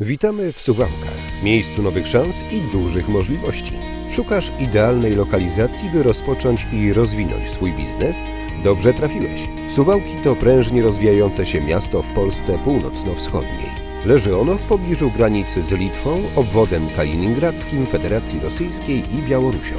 Witamy w Suwałkach, miejscu nowych szans i dużych możliwości. Szukasz idealnej lokalizacji, by rozpocząć i rozwinąć swój biznes? Dobrze trafiłeś. Suwałki to prężnie rozwijające się miasto w Polsce północno-wschodniej. Leży ono w pobliżu granicy z Litwą, obwodem kaliningradzkim, Federacji Rosyjskiej i Białorusią.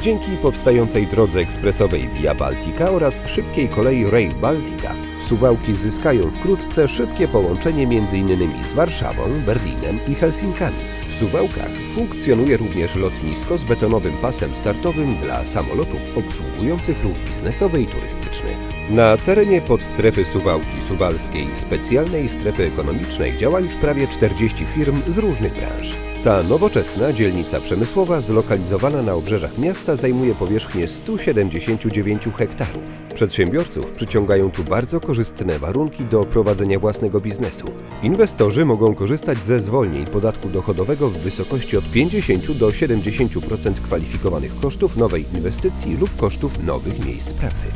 Dzięki powstającej drodze ekspresowej Via Baltica oraz szybkiej kolei Rail Baltica, Suwałki zyskają wkrótce szybkie połączenie m.in. z Warszawą, Berlinem i Helsinkami. W Suwałkach funkcjonuje również lotnisko z betonowym pasem startowym dla samolotów obsługujących ruch biznesowy i turystyczny. Na terenie podstrefy Suwałki Suwalskiej specjalnej strefy ekonomicznej działa już prawie 40 firm z różnych branż. Ta nowoczesna dzielnica przemysłowa zlokalizowana na obrzeżach miasta zajmuje powierzchnię 179 hektarów. Przedsiębiorców przyciągają tu bardzo korzystne warunki do prowadzenia własnego biznesu. Inwestorzy mogą korzystać ze zwolnień podatku dochodowego w wysokości od 50 do 70% kwalifikowanych kosztów nowej inwestycji lub kosztów nowych miejsc pracy.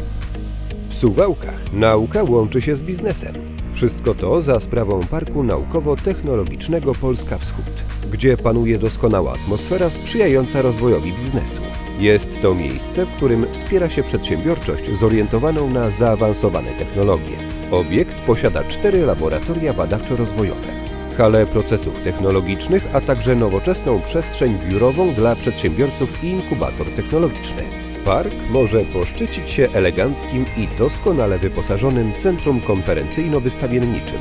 W Suwałkach nauka łączy się z biznesem. Wszystko to za sprawą Parku Naukowo-Technologicznego Polska Wschód, gdzie panuje doskonała atmosfera sprzyjająca rozwojowi biznesu. Jest to miejsce, w którym wspiera się przedsiębiorczość zorientowaną na zaawansowane technologie. Obiekt posiada cztery laboratoria badawczo-rozwojowe, halę procesów technologicznych, a także nowoczesną przestrzeń biurową dla przedsiębiorców i inkubator technologiczny. Park może poszczycić się eleganckim i doskonale wyposażonym centrum konferencyjno-wystawienniczym.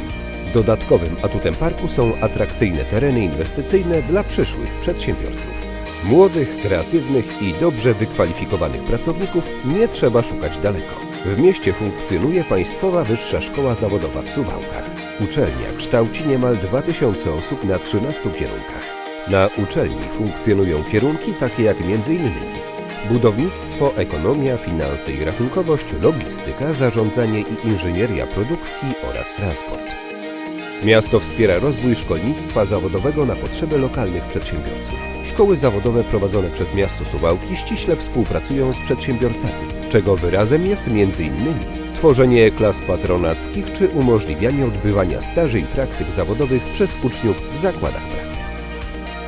Dodatkowym atutem parku są atrakcyjne tereny inwestycyjne dla przyszłych przedsiębiorców. Młodych, kreatywnych i dobrze wykwalifikowanych pracowników nie trzeba szukać daleko. W mieście funkcjonuje Państwowa Wyższa Szkoła Zawodowa w Suwałkach. Uczelnia kształci niemal 2000 osób na 13 kierunkach. Na uczelni funkcjonują kierunki takie jak m.in. budownictwo, ekonomia, finanse i rachunkowość, logistyka, zarządzanie i inżynieria produkcji oraz transport. Miasto wspiera rozwój szkolnictwa zawodowego na potrzeby lokalnych przedsiębiorców. Szkoły zawodowe prowadzone przez miasto Suwałki ściśle współpracują z przedsiębiorcami, czego wyrazem jest m.in. tworzenie klas patronackich czy umożliwianie odbywania staży i praktyk zawodowych przez uczniów w zakładach pracy.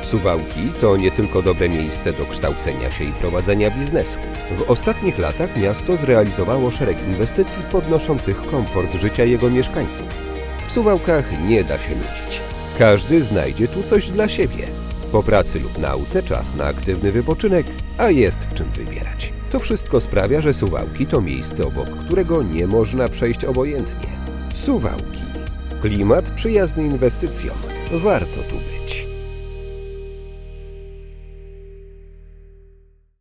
Suwałki to nie tylko dobre miejsce do kształcenia się i prowadzenia biznesu. W ostatnich latach miasto zrealizowało szereg inwestycji podnoszących komfort życia jego mieszkańców. Suwałkach nie da się nudzić. Każdy znajdzie tu coś dla siebie. Po pracy lub nauce czas na aktywny wypoczynek, a jest w czym wybierać. To wszystko sprawia, że Suwałki to miejsce, obok którego nie można przejść obojętnie. Suwałki. Klimat przyjazny inwestycjom. Warto tu być.